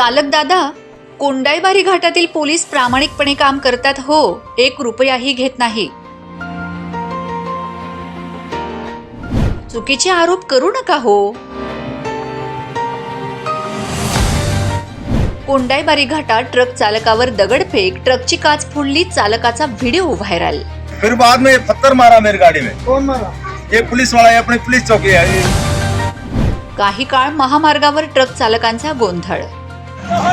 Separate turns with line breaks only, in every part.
चालक दादा कोंडाईबारी घाटातील पोलीस प्रामाणिकपणे काम करतात हो एक रुपयाही घेत नाही. चुकीचे आरोप करू नका हो. कोंडाईबारी घाटात ट्रक चालकावर दगडफेक ट्रकची काच फोडली चालकाचा व्हिडिओ व्हायरल.
फिर बाद में पत्थर मारा मेरी गाड़ी में।
कौन मारा?
ये पुलिस वाला है अपनी पुलिस चौकी है। ये
काही काळ महामार्गावर ट्रक चालकांचा गोंधळ. नागपूर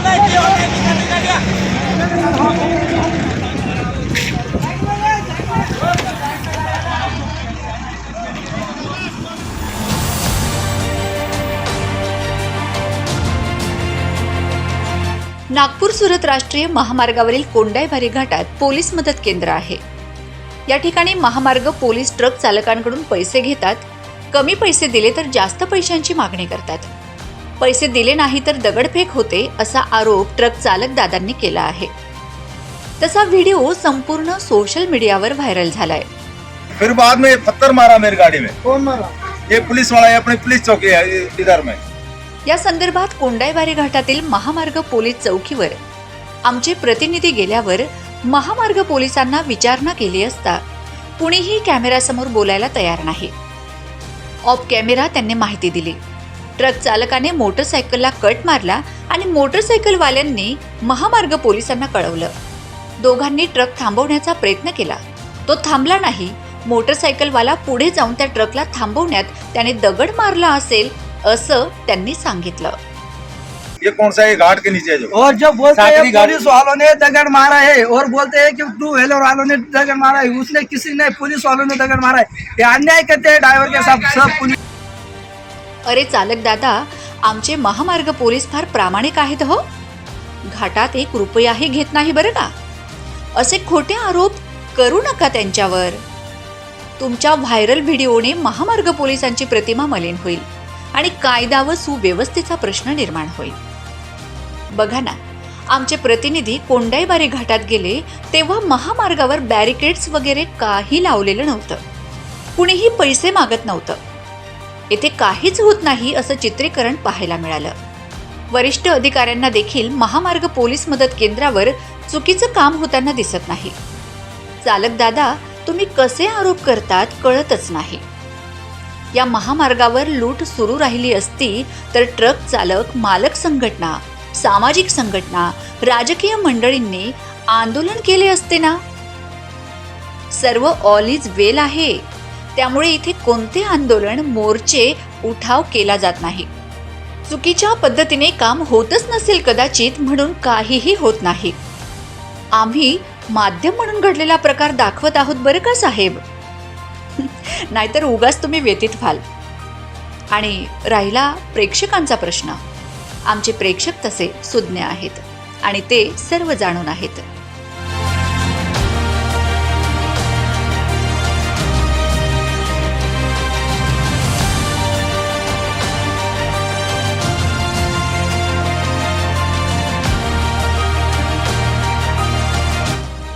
सुरत राष्ट्रीय महामार्गावरील कोंडाईबारी घाटात पोलीस मदत केंद्र आहे. या ठिकाणी महामार्ग पोलीस ट्रक चालकांकडून पैसे घेतात. कमी पैसे दिले तर जास्त पैशांची मागणी करतात. पैसे दिले नाही तर दगडफेक होते असा आरोप ट्रक चालक दादांनी केला आहे. तसा व्हिडिओ संपूर्ण सोशल मीडियावर व्हायरल झालाय.
फिर बाद में पत्थर मारा मेरी गाड़ी में।
कौन मारा?
ये पुलिस वाला है अपनी पुलिस चौकी है ये इधर में।
या संदर्भात कोंडाईबारी घाटातील महामार्ग पोलीस चौकीवर आमचे प्रतिनिधी गेल्यावर महामार्ग पोलिसांना विचारणा केली असता कुणीही कॅमेऱ्यासमोर बोलायला तयार नाही. ऑफ कॅमेरा त्यांनी माहिती दिली. ट्रक चालकाने मोटरसायकलला कट मारला आणि मोटरसायकलवाल्यांनी महामार्ग पोलिसांना कळवलं. दोघांनी ट्रक थांबवण्याचा प्रयत्न केला. तो थांबला नाही. मोटरसायकलवाला पुढे जाऊन त्या ट्रकला थांबवण्यात त्याने दगड मारला असेल असं त्यांनी सांगितलं.
ये कौन सा है? घाट के नीचे है जो.
और जब बोलते हैं पुलिस वालों ने दगड़ मारा है और बोलते हैं कि टू व्हीलर वालों ने दगड़ मारा है उसने किसी ने पुलिस वालों ने दगड़ मारा है। ये अन्याय करते हैं ड्राइवर के साथ सब पुलिस
अरे चालक दादा आमचे महामार्ग पोलीस फार प्रामाणिक आहेत हो. घाटात एक रुपयाही घेत नाही बरं का? असे खोटे आरोप करू नका त्यांच्यावर. तुमच्या व्हायरल व्हिडिओने महामार्ग पोलिसांची प्रतिमा मलिन होईल आणि कायदा व सुव्यवस्थेचा प्रश्न निर्माण होईल. बघा ना आमचे प्रतिनिधी कोंडाईबारी घाटात गेले तेव्हा महामार्गावर बॅरिकेड्स वगैरे काही लावलेलं नव्हतं. कुणीही पैसे मागत नव्हतं. येथे काहीच होत नाही असं चित्रीकरण पाहायला मिळालं. वरिष्ठ अधिकाऱ्यांना देखील महामार्ग पोलीस मदत केंद्रावर चुकीचं काम होताना दिसत नाही. चालक दादा तुम्ही कसे आरोप करतात कळतच नाही. या महामार्गावर लूट सुरू राहिली असती तर ट्रक चालक मालक संघटना सामाजिक संघटना राजकीय मंडळींनी आंदोलन केले असते ना? सर्व ऑल इज वेल आहे. त्यामुळे इथे कोणते आंदोलन मोर्चे उठाव केला जात नाही. चुकीच्या पद्धतीने काम होतच नसेल कदाचित म्हणून काहीही होत नाही. आम्ही माध्यम म्हणून घडलेला प्रकार दाखवत आहोत बरं का साहेब? नाहीतर उगाच तुम्ही व्यतीत व्हाल. आणि राहिला प्रेक्षकांचा प्रश्न. आमचे प्रेक्षक तसे सुज्ञ आहेत आणि ते सर्व जाणून आहेत.